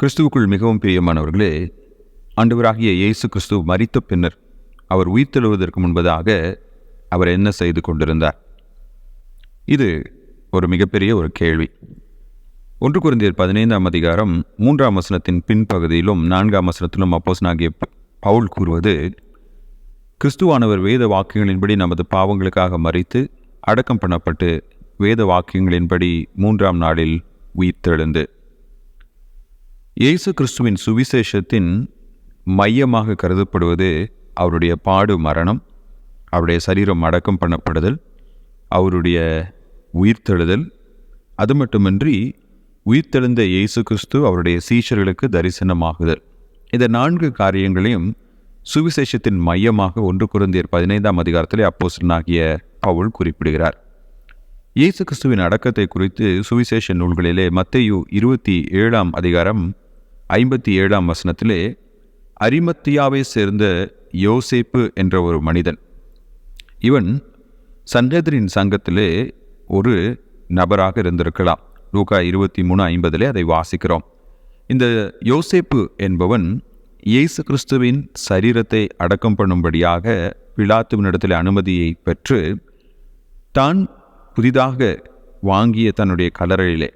கிறிஸ்துவுக்குள் மிகவும் பிரியமானவர்களே ஆண்டவராகிய இயேசு கிறிஸ்து மறித்த பின்னர் அவர் உயிர்த்தெழுவதற்கு முன்பதாக அவர் என்ன செய்து கொண்டிருந்தார்? இது ஒரு மிகப்பெரிய ஒரு கேள்வி. ஒன்று குருந்தியர் பதினைந்தாம் அதிகாரம் மூன்றாம் வசனத்தின் பின்பகுதியிலும் நான்காம் வசனத்திலும் அப்போசனாகிய பவுல் கூறுவது கிறிஸ்துவானவர் வேத வாக்கியங்களின்படி நமது பாவங்களுக்காக மறித்து அடக்கம் பண்ணப்பட்டு வேத வாக்கியங்களின்படி மூன்றாம் நாளில் உயிர்த்தெழுந்து இயேசு கிறிஸ்துவின் சுவிசேஷத்தின் மையமாக கருதப்படுவது அவருடைய பாடு மரணம் அவருடைய சரீரம் அடக்கம் பண்ணப்படுதல் அவருடைய உயிர்த்தெழுதல். அது மட்டுமின்றி உயிர்த்தெழுந்த இயேசு கிறிஸ்து அவருடைய சீஷர்களுக்கு தரிசனமாகுதல். இந்த நான்கு காரியங்களையும் சுவிசேஷத்தின் மையமாக ஒன்று குருந்தியர் பதினைந்தாம் அதிகாரத்திலே அப்போசனாகிய பவுல் குறிப்பிடுகிறார். இயேசு கிறிஸ்துவின் அடக்கத்தை குறித்து சுவிசேஷ நூல்களிலே மத்தேயு இருபத்தி ஏழாம் அதிகாரம் ஐம்பத்தி ஏழாம் வசனத்திலே அரிமத்தியாவை சேர்ந்த யோசேப்பு என்ற ஒரு மனிதன். இவன் சன்றதரின் சங்கத்திலே ஒரு நபராக இருந்திருக்கலாம். லூகா இருபத்தி மூணு ஐம்பதிலே அதை வாசிக்கிறோம். இந்த யோசேப்பு என்பவன் இயேசு கிறிஸ்துவின் சரீரத்தை அடக்கம் பண்ணும்படியாக பிலாத்துவினிடத்தில் அனுமதியை பெற்று தான் புதிதாக வாங்கிய தன்னுடைய கலரையிலே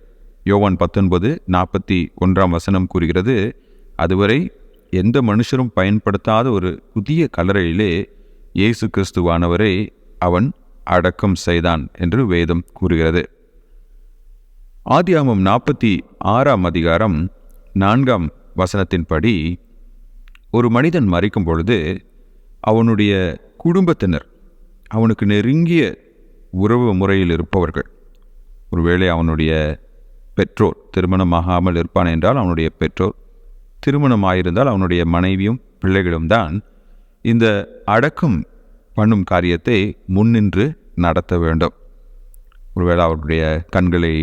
யோவான் பத்தொன்பது நாற்பத்தி ஒன்றாம் வசனம் கூறுகிறது அதுவரை எந்த மனுஷரும் பயன்படுத்தாத ஒரு புதிய கல்லறையிலே இயேசு கிறிஸ்துவானவரை அவன் அடக்கம் செய்தான் என்று வேதம் கூறுகிறது. ஆதியாமம் நாற்பத்தி ஆறாம் அதிகாரம் நான்காம் வசனத்தின்படி ஒரு மனிதன் மறிக்கும் பொழுது அவனுடைய குடும்பத்தினர் அவனுக்கு நெருங்கிய உறவு முறையில் இருப்பவர்கள். ஒருவேளை அவனுடைய பெற்றோர் திருமணமாகாமல் இருப்பான் என்றால் அவனுடைய பெற்றோர் திருமணமாயிருந்தால் அவனுடைய மனைவியும் பிள்ளைகளும் தான் இந்த அடக்கம் பண்ணும் காரியத்தை முன்னின்று நடத்த வேண்டும். ஒருவேளை அவருடைய கண்களை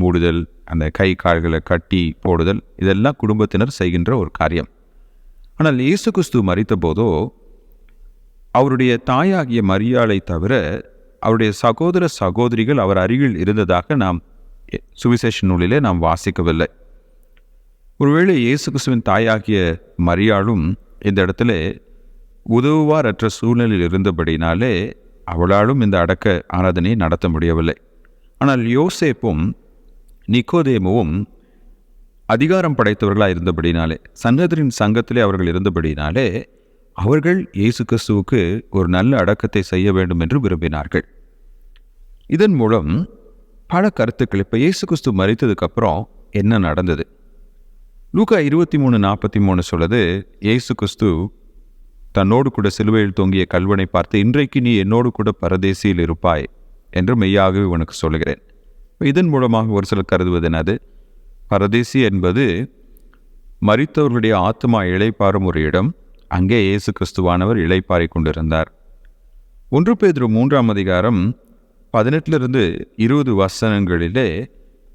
மூடுதல் அந்த கை கால்களை கட்டி போடுதல் இதெல்லாம் குடும்பத்தினர் செய்கின்ற ஒரு காரியம். ஆனால் இயேசு கிறிஸ்து மறித்த போதோ அவருடைய தாயாகிய மரியாளை தவிர அவருடைய சகோதர சகோதரிகள் அவர் அருகில் இருந்ததாக நாம் சுவிசேஷ நூலிலே நாம் வாசிக்கவில்லை. ஒருவேளை இயேசு கிறிஸ்துவின் தாயாகிய மரியாளும் இந்த இடத்துல உதவுவாரற்ற சூழ்நிலையில் இருந்தபடினாலே அவளாலும் இந்த அடக்க ஆராதனையை நடத்த முடியவில்லை. ஆனால் யோசேப்பும் நிக்கோதேமுவும் அதிகாரம் படைத்தவர்களாக இருந்தபடினாலே சன்னதரின் சங்கத்திலே அவர்கள் இருந்தபடினாலே அவர்கள் இயேசு கிறிஸ்துவுக்கு ஒரு நல்ல அடக்கத்தை செய்ய வேண்டும் என்று விரும்பினார்கள். இதன் மூலம் பல கருத்துக்கள். இப்போ இயேசு கிறிஸ்து மறித்ததுக்கப்புறம் என்ன நடந்தது? லூக்கா இருபத்தி மூணு நாற்பத்தி மூணு சொல்லுது இயேசு கிறிஸ்து தன்னோடு கூட சிலுவையில் தொங்கிய கல்வனை பார்த்து இன்றைக்கு நீ என்னோடு கூட பரதேசியில் இருப்பாய் என்று மெய்யாகவே உனக்கு சொல்கிறேன் இதன் மூலமாக ஒரு சிலர் கருதுவது என்னது? பரதேசி என்பது மறித்தவர்களுடைய ஆத்மா இழைப்பாறும் ஒரு இடம் அங்கே இயேசு கிறிஸ்துவானவர் இழைப்பாறை கொண்டிருந்தார். ஒன்று பேதிரு மூன்றாம் அதிகாரம் பதினெட்டிலிருந்து இருபது வசனங்களிலே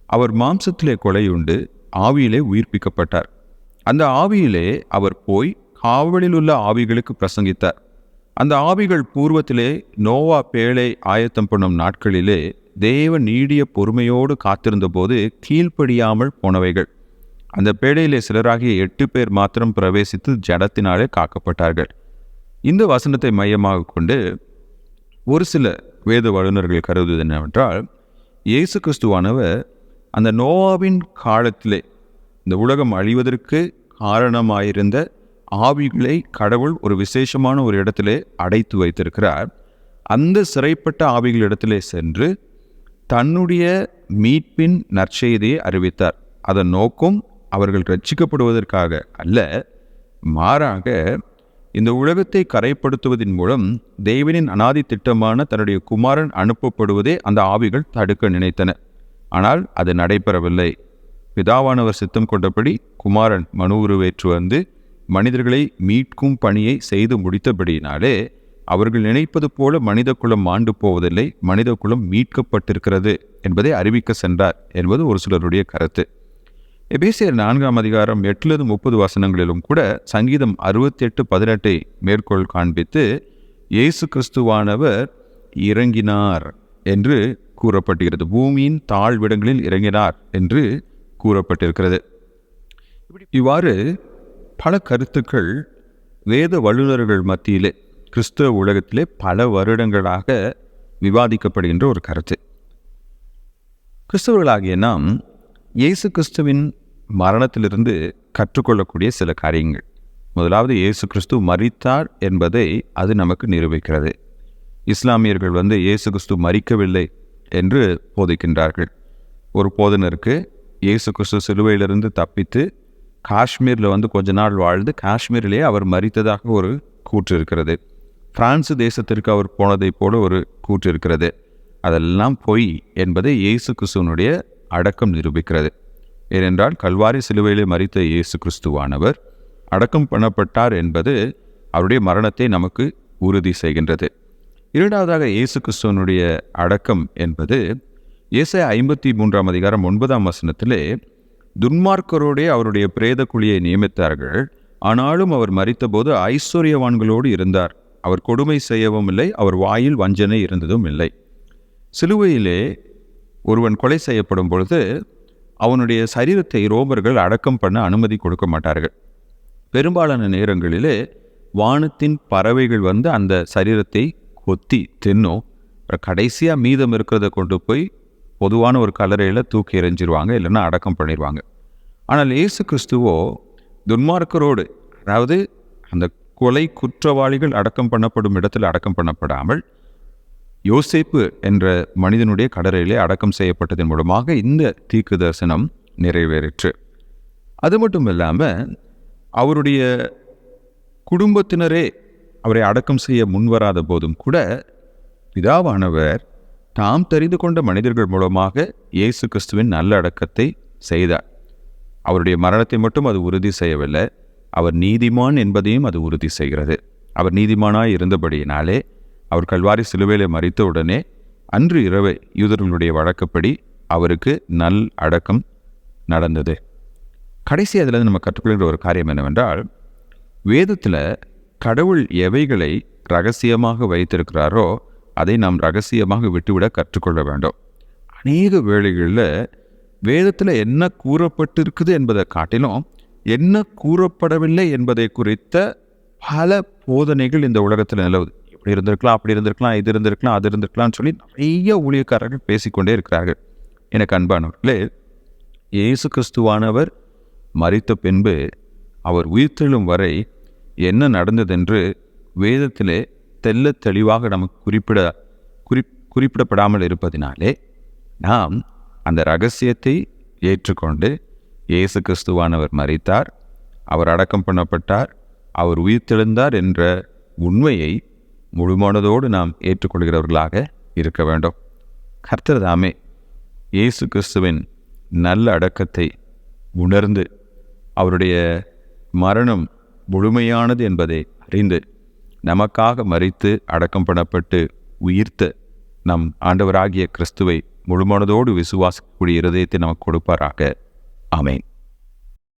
அவர் மாம்சத்திலே கொலையுண்டு ஆவியிலே உயிர்ப்பிக்கப்பட்டார். அந்த ஆவியிலே அவர் போய் காவலில் உள்ள ஆவிகளுக்கு பிரசங்கித்தார். அந்த ஆவிகள் பூர்வத்திலே நோவா பேழை ஆயத்தம் பண்ணும் நாட்களிலே தேவ நீடிய பொறுமையோடு காத்திருந்தபோது கீழ்ப்படியாமல் போனவைகள். அந்த பேழையிலே சிலராகிய எட்டு பேர் மாத்திரம் பிரவேசித்து ஜடத்தினாலே காக்கப்பட்டார்கள். இந்த வசனத்தை மையமாக கொண்டு ஒரு சில வேத வல்லுநர்கள் கருதுவது என்னவென்றால் இயேசு கிறிஸ்துவானவர் அந்த நோவாவின் காலத்திலே இந்த உலகம் அழிவதற்கு காரணமாயிருந்த ஆவிகளை கடவுள் ஒரு விசேஷமான ஒரு இடத்திலே அடைத்து வைத்திருக்கிறார். அந்த சிறைப்பட்ட ஆவிகள் இடத்திலே சென்று தன்னுடைய மீட்பின் நற்செய்தியை அறிவித்தார். அதன் நோக்கம் அவர்கள் ரட்சிக்கப்படுவதற்காக அல்ல மாறாக இந்த உலகத்தை கரைப்படுத்துவதன் மூலம் தேவனின் அனாதி திட்டமான தன்னுடைய குமாரன் அனுப்பப்படுவதே அந்த ஆவிகள் தடுக்க நினைத்தன. ஆனால் அது நடைபெறவில்லை. பிதாவானவர் சித்தம் கொண்டபடி குமாரன் மனு உருவேற்று வந்து மனிதர்களை மீட்கும் பணியை செய்து முடித்தபடியினாலே அவர்கள் நினைப்பது போல மனித குலம் ஆண்டு போவதில்லை மனித குலம் மீட்கப்பட்டிருக்கிறது என்பதை அறிவிக்க சென்றார் என்பது ஒரு சிலருடைய கருத்து. எபேசியர் நான்காம் அதிகாரம் எட்டுலது முப்பது வசனங்களிலும் கூட சங்கீதம் அறுபத்தி எட்டு பதினெட்டை மேற்கோள் காண்பித்து இயேசு கிறிஸ்துவானவர் இறங்கினார் என்று கூறப்பட்டிருக்கிறது. பூமியின் தாழ்விடங்களில் இறங்கினார் என்று கூறப்பட்டிருக்கிறது. இவ்வாறு பல கருத்துக்கள் வேத வல்லுநர்கள் மத்தியிலே கிறிஸ்தவ உலகத்திலே பல வருடங்களாக விவாதிக்கப்படுகின்ற ஒரு கருத்து. கிறிஸ்தவர்களாகிய நாம் இயேசு கிறிஸ்துவின் மரணத்திலிருந்து கற்றுக்கொள்ளக்கூடிய சில காரியங்கள். முதலாவது இயேசு கிறிஸ்து மறித்தார் என்பதை அது நமக்கு நிரூபிக்கிறது. இஸ்லாமியர்கள் வந்து இயேசு கிறிஸ்து மறிக்கவில்லை என்று போதிக்கின்றார்கள். ஒரு போதனருக்கு இயேசு கிறிஸ்து சிலுவையிலிருந்து தப்பித்து காஷ்மீரில் வந்து கொஞ்ச நாள் வாழ்ந்து காஷ்மீரிலே அவர் மறித்ததாக ஒரு கூற்று இருக்கிறது. பிரான்சு தேசத்திற்கு அவர் போனதைப் போல ஒரு கூற்று இருக்கிறது. அதெல்லாம் பொய் என்பதை இயேசு கிறிஸ்துவனுடைய அடக்கம் நிரூபிக்கிறது. ஏனென்றால் கல்வாரி சிலுவையிலே மறித்த இயேசு கிறிஸ்துவானவர் அடக்கம் பண்ணப்பட்டார் என்பது அவருடைய மரணத்தை நமக்கு உறுதி செய்கின்றது. இரண்டாவதாக இயேசு கிறிஸ்துவனுடைய அடக்கம் என்பது இயேசை ஐம்பத்தி மூன்றாம் அதிகாரம் ஒன்பதாம் வசனத்திலே துன்மார்க்கரோடே அவருடைய பிரேத குழியை நியமித்தார்கள் ஆனாலும் அவர் மறித்தபோது ஐஸ்வர்யவான்களோடு இருந்தார். அவர் கொடுமை செய்யவும் இல்லை அவர் வாயில் வஞ்சனை இருந்ததும் இல்லை. சிலுவையிலே ஒருவன் கொலை செய்யப்படும் பொழுது அவனுடைய சரீரத்தை ரோமர்கள் அடக்கம் பண்ண அனுமதி கொடுக்க மாட்டார்கள். பெரும்பாலான நேரங்களிலே வானத்தின் பறவைகள் வந்து அந்த சரீரத்தை கொத்தி தின்னும் கடைசியாக மீதம் இருக்கிறத கொண்டு போய் பொதுவான ஒரு கலரையில் தூக்கி எறிஞ்சிருவாங்க இல்லைன்னா அடக்கம் பண்ணிடுவாங்க ஆனால் இயேசு கிறிஸ்துவோ துன்மார்க்கரோடு அதாவது அந்த கொலை குற்றவாளிகள் அடக்கம் பண்ணப்படும் இடத்தில் அடக்கம் பண்ணப்படாமல் யோசேப்பு என்ற மனிதனுடைய கடறையிலே அடக்கம் செய்யப்பட்டதன் மூலமாக இந்த தீக்கு தரிசனம் நிறைவேறிற்று. அது மட்டும் இல்லாமல் அவருடைய குடும்பத்தினரே அவரை அடக்கம் செய்ய முன்வராத போதும் கூட பிதாவானவர் தாம் தெரிந்து கொண்ட மனிதர்கள் மூலமாக இயேசு கிறிஸ்துவின் நல்ல அடக்கத்தை செய்தார். அவருடைய மரணத்தை மட்டும் அது உறுதி செய்யவில்லை. அவர் நீதிமான் என்பதையும் அது உறுதி செய்கிறது. அவர் நீதிமானாய் இருந்தபடியினாலே அவர் கல்வாரி சிலுவையில் மறித்த உடனே அன்று இரவு யூதர்களுடைய வழக்கப்படி அவருக்கு நல் அடக்கம் நடந்தது. கடைசி அதில் நம்ம கற்றுக்கொள்கிற ஒரு காரியம் என்னவென்றால் வேதத்தில் கடவுள் எவைகளை ரகசியமாக வைத்திருக்கிறாரோ அதை நாம் ரகசியமாக விட்டுவிட கற்றுக்கொள்ள வேண்டும். அநேக வேளைகளில் வேதத்தில் என்ன கூறப்பட்டிருக்குது என்பதை காட்டிலும் என்ன கூறப்படவில்லை என்பதை குறித்த பல போதனைகள் இந்த உலகத்தில் நிலவுது. இப்படி இருந்திருக்கலாம் அப்படி இருந்திருக்கலாம் இது இருந்திருக்கலாம் அது இருந்திருக்கலாம்னு சொல்லி நிறைய ஊழியக்காரர்கள் பேசிக்கொண்டே இருக்கிறார்கள். எனக்கு அன்பானவர்களே இயேசு கிறிஸ்துவானவர் மறித்த பின்பு அவர் உயிர்த்தெழும் வரை என்ன நடந்ததென்று வேதத்திலே தெல்ல தெளிவாக நமக்கு குறிப்பிட குறி குறிப்பிடப்படாமல் இருப்பதினாலே நாம் அந்த ரகசியத்தை ஏற்றுக்கொண்டு இயேசு கிறிஸ்துவானவர் மறித்தார் அவர் அடக்கம் பண்ணப்பட்டார் அவர் உயிர்த்தெழுந்தார் என்ற உண்மையை முழுமனதோடு நாம் ஏற்றுக்கொள்கிறவர்களாக இருக்க வேண்டும். கர்த்தர் தாமே இயேசு கிறிஸ்துவின் நல்ல அடக்கத்தை உணர்ந்து அவருடைய மரணம் முழுமையானது என்பதை அறிந்து நமக்காக மறித்து அடக்கம் பண்ணப்பட்டு உயிர்த்த நம் ஆண்டவராகிய கிறிஸ்துவை முழுமனதோடு விசுவாசிக்கக்கூடிய இருதயத்தை நமக்கு கொடுப்பாராக. ஆமேன்.